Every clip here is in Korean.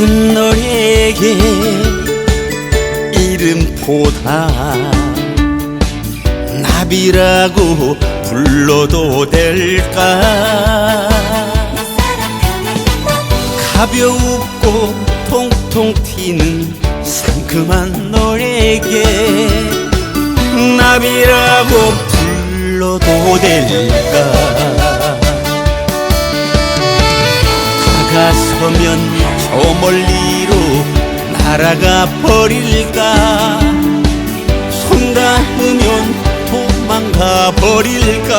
예쁜 너에게 이름보다. 나비라고 불러도 될까? 가벼웁고 통통 튀는 상큼한 너에게 나비라고 불러도 될까? 다가서면 저 멀리로 날아가 버릴까? 손 닿으면 도망가 버릴까?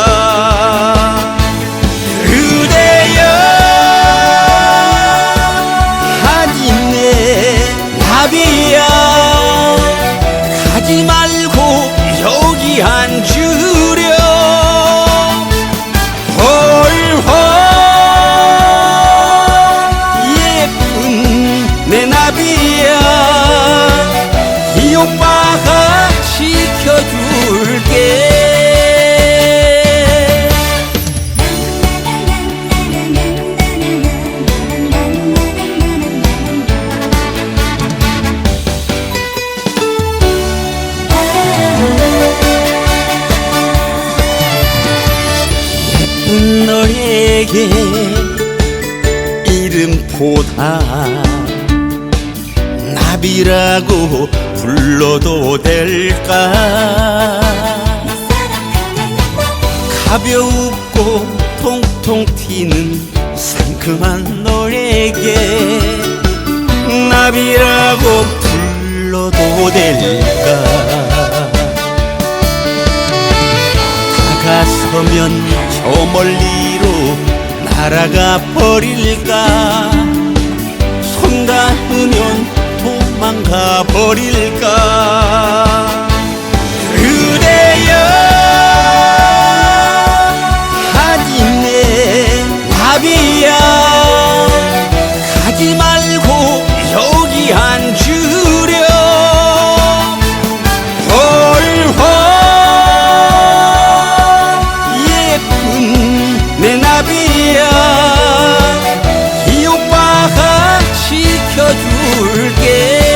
그대여 하지네 나비야. 가지 말고 여기 앉으 너에게 이름보다 나비라고 불러도 될까? 가벼웁고 통통 튀는 상큼한 너에게 나비라고 불러도 될까? 다가서면 저 멀리로 날아가 버릴까? 손 닿으면 도망가 버릴까? 그대여 하지네 나비야 줄게.